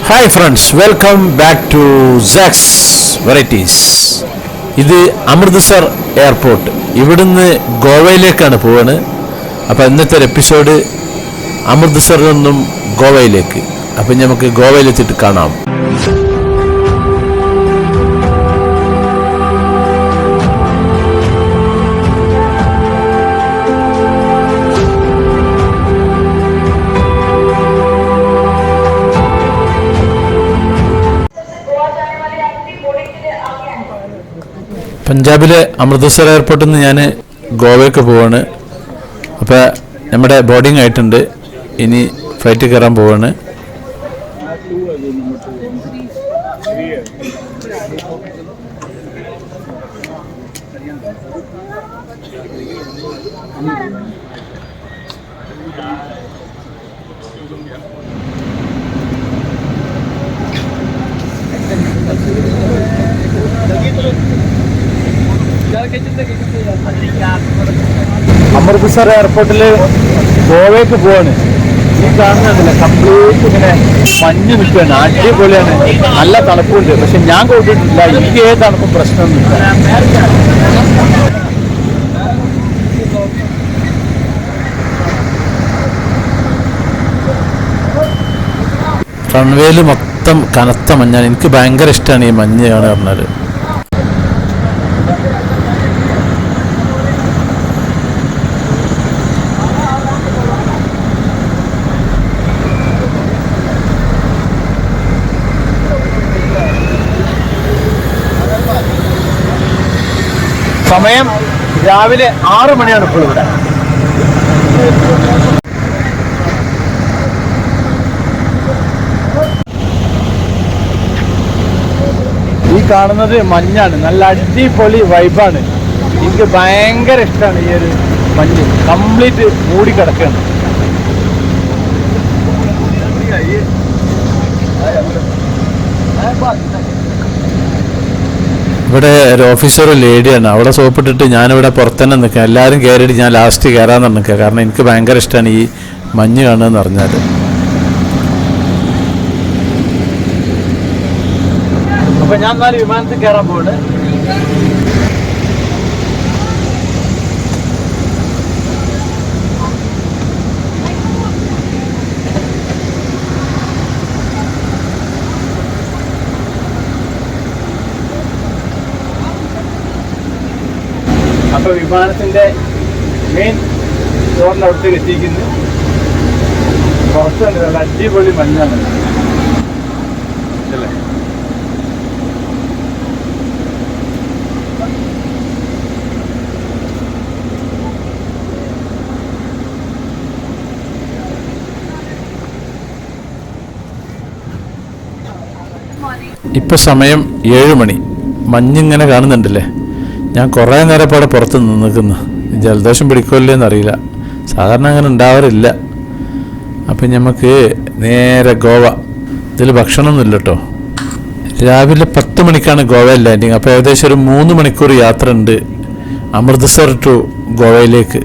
Hi friends welcome back to Saks varieties ഇത് Amritsar airport. ഇവിടുന്ന് ഗോവയിലേക്കാണ് പോവാണ്. അപ്പോൾ ഇന്നത്തെ ഒരു എപ്പിസോഡ് അമൃത്സറിൽ നിന്നും ഗോവയിലേക്ക്. അപ്പം നമുക്ക് ഗോവയിലെത്തിയിട്ട് കാണാം. പഞ്ചാബിലെ അമൃത്സർ എയർപോർട്ടിൽ നിന്ന് ഞാൻ ഗോവയ്ക്ക് പോവാണ്. അപ്പോൾ നമ്മുടെ ബോർഡിംഗ് ആയിട്ടുണ്ട്. ഇനി ഫ്ലൈറ്റ് കയറാൻ പോവാണ്. അമൃത്സർ എയർപോർട്ടിൽ ഗോവയ്ക്ക് പോവാണ്. ഈ കാണുന്നതല്ല കംപ്ലീറ്റ് ഇങ്ങനെ മഞ്ഞ് നിൽക്കുകയാണ് അടിപൊളിയാണ്. നല്ല തണുപ്പുണ്ട്. പക്ഷെ ഞാൻ കൊടുത്തിട്ടില്ല എനിക്ക് ഏത് തണുപ്പും പ്രശ്നമൊന്നുമില്ല. റൺവേയിൽ മൊത്തം കനത്ത മഞ്ഞാണ്. എനിക്ക് ഭയങ്കര ഇഷ്ടമാണ് ഈ മഞ്ഞ് കാണുക പറഞ്ഞാൽ സമയം രാവിലെ ആറ് മണിയാണ് ഇപ്പോൾ ഇവിടെ ഈ കാണുന്നത് മഞ്ഞാണ് നല്ല അടിപൊളി വൈബാണ് എനിക്ക് ഭയങ്കര ഇഷ്ടമാണ് ഈ ഒരു മഞ്ഞ് കംപ്ലീറ്റ് മൂടി കിടക്കുകയാണ് ഇവിടെ ഒരു ഓഫീസർ ലേഡിയാണ് അവിടെ സോപ്പിട്ടിട്ട് ഞാനിവിടെ പുറത്തന്നെ നിൽക്കാം എല്ലാവരും കയറിയിട്ട് ഞാൻ ലാസ്റ്റ് കയറാൻ നിൽക്കുക. കാരണം എനിക്ക് ഭയങ്കര ഇഷ്ടമാണ് ഈ മഞ്ഞ് കാണുകയെന്ന് പറഞ്ഞാൽ അപ്പോൾ ഞാൻ നാല് വിമാനത്തിൽ കയറാൻ പോവാണ് അപ്പൊ വിമാനത്തിന്റെ മെയിൻ റോഡിന്റെ അവിടത്തേക്ക് എത്തിക്കുന്നു പുറത്തുണ്ട് നല്ല അടിപൊളി മഞ്ഞാണ്. അല്ലേ? ഇപ്പൊ സമയം ഏഴ് മണി മഞ്ഞിങ്ങനെ കാണുന്നുണ്ടല്ലേ? ഞാൻ കുറേ നേരം അവിടെ പുറത്ത് നിൽക്കുന്നു ജലദോഷം പിടിക്കില്ലേ എന്നറിയില്ല. സാധാരണ അങ്ങനെ ഉണ്ടാവാറില്ല. അപ്പം നമുക്ക് നേരെ ഗോവ. ഇതിൽ ഭക്ഷണമൊന്നുമില്ല കേട്ടോ രാവിലെ പത്ത് മണിക്കാണ് ഗോവയിൽ ലാൻഡിങ് അപ്പോൾ ഏകദേശം ഒരു മൂന്ന് മണിക്കൂർ യാത്ര ഉണ്ട് അമൃത്സർ ടു ഗോവയിലേക്ക്.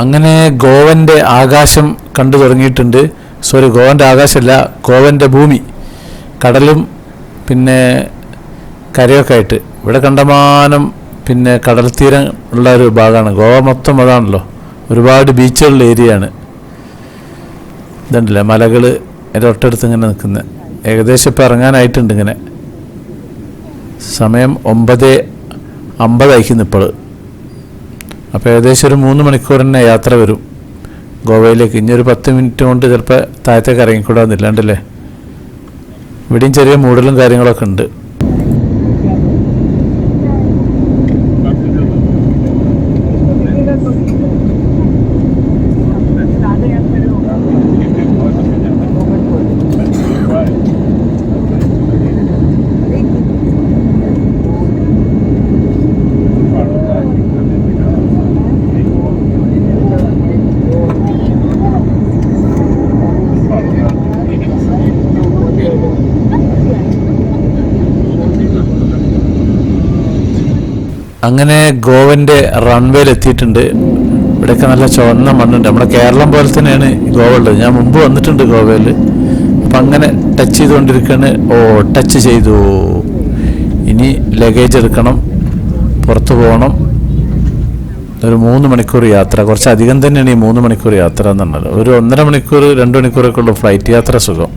അങ്ങനെ ഗോവന്റെ ആകാശം കണ്ടു തുടങ്ങിയിട്ടുണ്ട്. സോറി ഗോവന്റെ ആകാശമല്ല ഗോവന്റെ ഭൂമി. കടലും പിന്നെ കരയൊക്കെ ആയിട്ട്. ഇവിടെ കണ്ടമാനം പിന്നെ കടൽ തീരം ഉള്ള ഒരു ഭാഗമാണ്. ഗോവ മൊത്തം അതാണല്ലോ. ഒരുപാട് ബീച്ചുകളുള്ള ഏരിയയാണ്. ഇതുണ്ടല്ലേ മലകൾ എന്റെ ഒട്ടടുത്ത് ഇങ്ങനെ നിൽക്കുന്നത് ഏകദേശം ഇപ്പോൾ ഇറങ്ങാനായിട്ടുണ്ട് ഇങ്ങനെ. സമയം ഒമ്പത് അമ്പതായിരിക്കുന്നു ഇപ്പോൾ അപ്പോൾ ഏകദേശം ഒരു മൂന്ന് മണിക്കൂർ തന്നെ യാത്ര വരും. ഗോവയിലേക്ക്. ഇനി ഒരു പത്ത് മിനിറ്റ് കൊണ്ട് ചിലപ്പോൾ താഴത്തേക്ക് ഇറങ്ങിക്കൂടാന്നില്ലാണ്ടല്ലേ ഇവിടെയും ചെറിയ മൂടലും കാര്യങ്ങളൊക്കെ ഉണ്ട്. അങ്ങനെ ഗോവന്റെ റൺവേയിൽ എത്തിയിട്ടുണ്ട്. ഇവിടെയൊക്കെ നല്ല ചുവന്ന മണ്ണുണ്ട്. നമ്മുടെ കേരളം പോലെ തന്നെയാണ് ഗോവ ഉള്ളത്. ഞാൻ മുമ്പ് വന്നിട്ടുണ്ട് ഗോവയിൽ അപ്പം അങ്ങനെ ടച്ച് ചെയ്തുകൊണ്ടിരിക്കുകയാണ് ഓ ടച്ച് ചെയ്തു. ഇനി ലഗേജ് എടുക്കണം. പുറത്തു പോകണം. ഒരു മൂന്ന് മണിക്കൂർ യാത്ര. കുറച്ച് അധികം തന്നെയാണ് ഈ മൂന്ന് മണിക്കൂർ യാത്ര എന്നുള്ളത് ഒരു ഒന്നര മണിക്കൂർ രണ്ട് മണിക്കൂറൊക്കെ ഉള്ളൂ ഫ്ലൈറ്റ് യാത്ര സുഖം.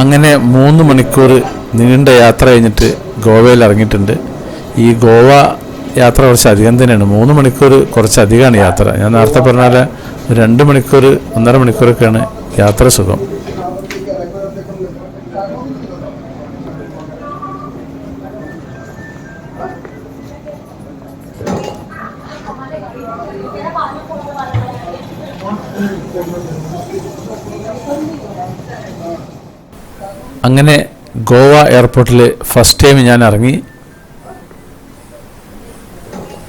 അങ്ങനെ മൂന്ന് മണിക്കൂർ നീണ്ട യാത്ര കഴിഞ്ഞിട്ട് ഗോവയിൽ ഇറങ്ങിയിട്ടുണ്ട്. ഈ ഗോവ യാത്ര കുറച്ച് അധികം തന്നെയാണ്. മൂന്ന് മണിക്കൂർ കുറച്ച് അധികമാണ് യാത്ര. ഞാൻ നേരത്തെ പറഞ്ഞാൽ രണ്ട് മണിക്കൂർ ഒന്നര മണിക്കൂറൊക്കെയാണ് യാത്ര സുഖം. അങ്ങനെ ഗോവ എയർപോർട്ടിൽ ഫസ്റ്റ് ടൈം ഞാൻ ഇറങ്ങി.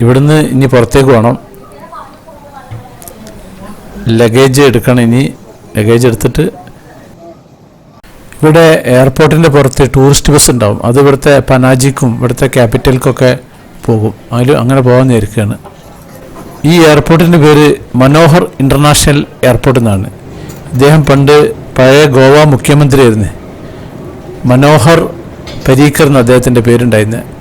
ഇവിടുന്ന് ഇനി പുറത്തേക്ക് പോകണം ലഗേജ് എടുക്കണം ഇനി. ലഗേജ് എടുത്തിട്ട് ഇവിടെ എയർപോർട്ടിന്റെ പുറത്ത് ടൂറിസ്റ്റ് ബസ് ഉണ്ടാവും. അത് ഇവിടുത്തെ പനാജിക്കും ഇവിടുത്തെ ക്യാപിറ്റൽക്കൊക്കെ പോകും. അതിൽ അങ്ങനെ പോകാൻ നേരിക്കുകയാണ് ഈ എയർപോർട്ടിന്റെ പേര് മനോഹർ ഇന്റർനാഷണൽ എയർപോർട്ട് എന്നാണ്. ഇദ്ദേഹം പണ്ട് പഴയ ഗോവ മുഖ്യമന്ത്രിയായിരുന്നു. മനോഹർ പരീക്കർ എന്ന് അദ്ദേഹത്തിന്റെ പേരുണ്ടായിരുന്നത്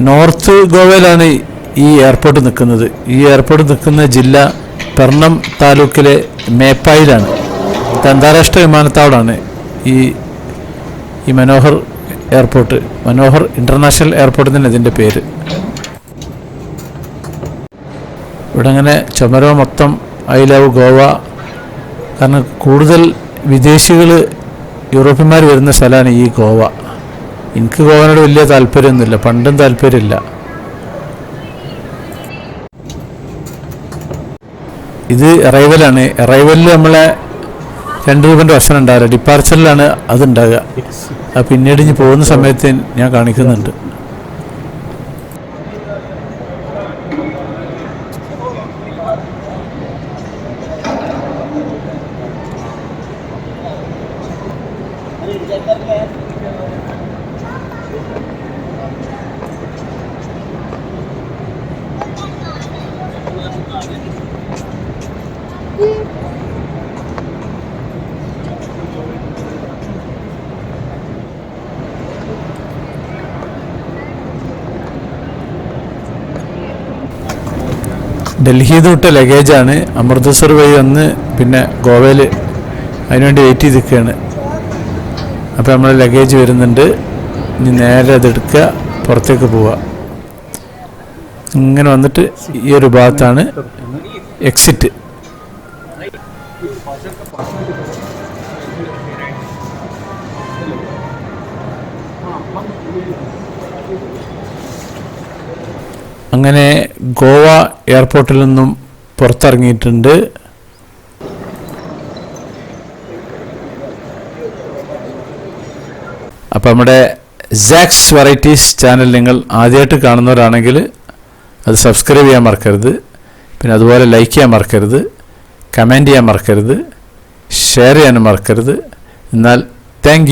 നോർത്ത് ഗോവയിലാണ് ഈ എയർപോർട്ട് നിൽക്കുന്നത്. ഈ എയർപോർട്ട് നിൽക്കുന്ന ജില്ല പെർണം താലൂക്കിലെ മേപ്പായിലാണ്. ഇത് അന്താരാഷ്ട്ര വിമാനത്താവളമാണ്. ഈ ഈ Manohar airport Manohar international airport തന്നെ ഇതിന്റെ പേര്. ഇവിടെ അങ്ങനെ ചുമരോ മൊത്തം ഐ ലവ് ഗോവ. കാരണം കൂടുതൽ വിദേശികൾ യൂറോപ്യന്മാർ വരുന്ന സ്ഥലമാണ് ഈ ഗോവ. എനിക്ക് പോകാനോട് വലിയ താല്പര്യമൊന്നുമില്ല. പണ്ടും താല്പര്യമില്ല. ഇത് അറൈവലാണ് അറൈവലിൽ നമ്മളെ രണ്ട് രൂപന്റെ ഭക്ഷണം ഉണ്ടാവില്ല. ഡിപ്പാർച്ചറിലാണ് അതുണ്ടാകുക അത് പിന്നീട് ഇനി പോകുന്ന സമയത്ത് ഞാൻ കാണിക്കുന്നുണ്ട്. ഡൽഹിയിൽ നിന്ന് വിട്ട ലഗേജാണ് അമൃത്സർ വഴി വന്ന് പിന്നെ ഗോവയിൽ അതിനുവേണ്ടി വെയിറ്റ് ചെയ്ത് നിൽക്കുകയാണ് അപ്പോൾ നമ്മൾ ലഗേജ് വരുന്നുണ്ട്. ഇനി നേരെ അതെടുക്കുക പുറത്തേക്ക് പോവുക. ഇങ്ങനെ വന്നിട്ട് ഈ ഒരു ഭാഗത്താണ് എക്സിറ്റ് അങ്ങനെ ഗോവ എയർപോർട്ടിൽ നിന്നും പുറത്തിറങ്ങിയിട്ടുണ്ട്. അപ്പം നമ്മുടെ സാക്സ് വെറൈറ്റീസ് ചാനൽ നിങ്ങൾ ആദ്യമായിട്ട് കാണുന്നവരാണെങ്കിൽ അത് സബ്സ്ക്രൈബ് ചെയ്യാൻ മറക്കരുത്. പിന്നെ അതുപോലെ ലൈക്ക് ചെയ്യാൻ മറക്കരുത്. കമന്റ് ചെയ്യാൻ മറക്കരുത്. ഷെയർ ചെയ്യാനും മറക്കരുത്. എന്നാൽ താങ്ക്